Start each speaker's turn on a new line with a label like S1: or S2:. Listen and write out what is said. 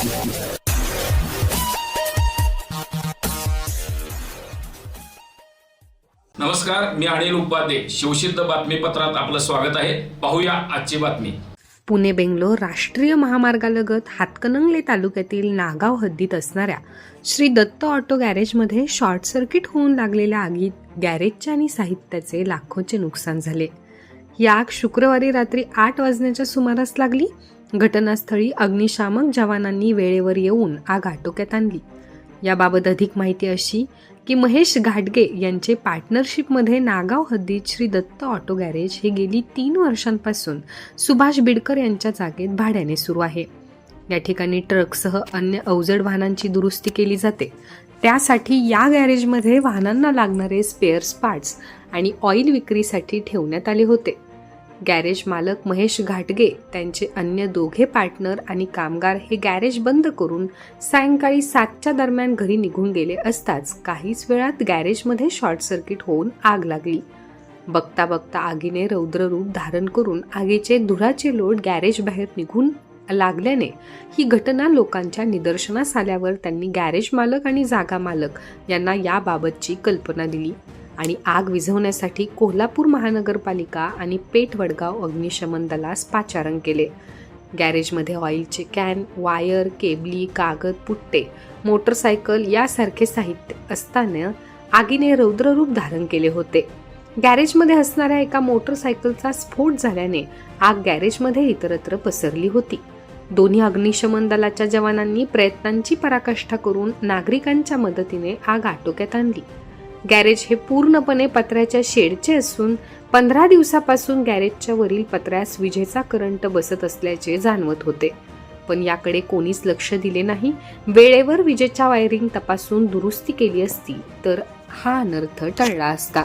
S1: नमस्कार मी अनिल उपाध्ये. शिवसिद्ध बातमीपत्रात आपलं स्वागत आहे. पाहूया आजची बातमी.
S2: पुणे बेंगलोर राष्ट्रीय महामार्गालगत हातकणंगले तालुक्यातील नागाव हद्दीत असणाऱ्या श्री दत्त ऑटो गॅरेजमध्ये शॉर्ट सर्किट होऊन लागलेल्या आगीत गॅरेजच्या आणि साहित्याचे लाखोचे नुकसान झाले. ही आग शुक्रवारी रात्री आठ वाजण्याच्या सुमारास लागली. घटनास्थळी अग्निशामक जवानांनी वेळेवर येऊन आग आटोक्यात आणली. याबाबत अधिक माहिती अशी की महेश घाटगे यांचे पार्टनरशिपमध्ये नागाव हद्दीत श्री दत्त ऑटो गॅरेज हे गेली तीन वर्षांपासून सुभाष बिडकर यांच्या जागेत भाड्याने सुरू आहे. या ठिकाणी ट्रकसह अन्य अवजड वाहनांची दुरुस्ती केली जाते. त्यासाठी या गॅरेजमध्ये वाहनांना लागणारे स्पेअर्स पार्ट्स आणि ऑइल विक्रीसाठी ठेवण्यात आले होते. गॅरेज मालक महेश घाटगे त्यांचे अन्य दोघे पार्टनर आणि कामगार हे गॅरेज बंद करून सायंकाळी सातच्या दरम्यान घरी निघून गेले असताच काहीच वेळात गॅरेजमध्ये शॉर्ट सर्किट होऊन आग लागली. बघता बघता आगीने रौद्ररूप धारण करून आगीचे धुराचे लोट गॅरेज बाहेर निघून लागल्याने ही घटना लोकांच्या निदर्शनास आल्यावर त्यांनी गॅरेज मालक आणि जागा मालक यांना याबाबतची कल्पना दिली. आणि आग विझवण्यासाठी कोल्हापूर महानगरपालिका आणि पेठ वडगाव अग्निशमन दलास पाचारण केले. गॅरेजमध्ये ऑइलचे कॅन वायर केबली कागद पुट्टे मोटरसायकल यासारखे साहित्य असताना आगीने रौद्ररूप धारण केले होते. गॅरेजमध्ये असणाऱ्या एका मोटरसायकलचा स्फोट झाल्याने आग गॅरेजमध्ये इतरत्र पसरली होती. दोन्ही अग्निशमन दलाच्या जवानांनी प्रयत्नांची पराकाष्ठा करून नागरिकांच्या मदतीने आग आटोक्यात आणली. गॅरेज हे पूर्णपणे पत्र्याच्या शेडचे असून पंधरा दिवसापासून गॅरेजच्या वरील पत्र्यास विजेचा करंट बसत असल्याचे जाणवत होते. पण याकडे कोणीच लक्ष दिले नाही. वेळेवर विजेच्या वायरिंग तपासून दुरुस्ती केली असती तर हा अनर्थ टळला असता.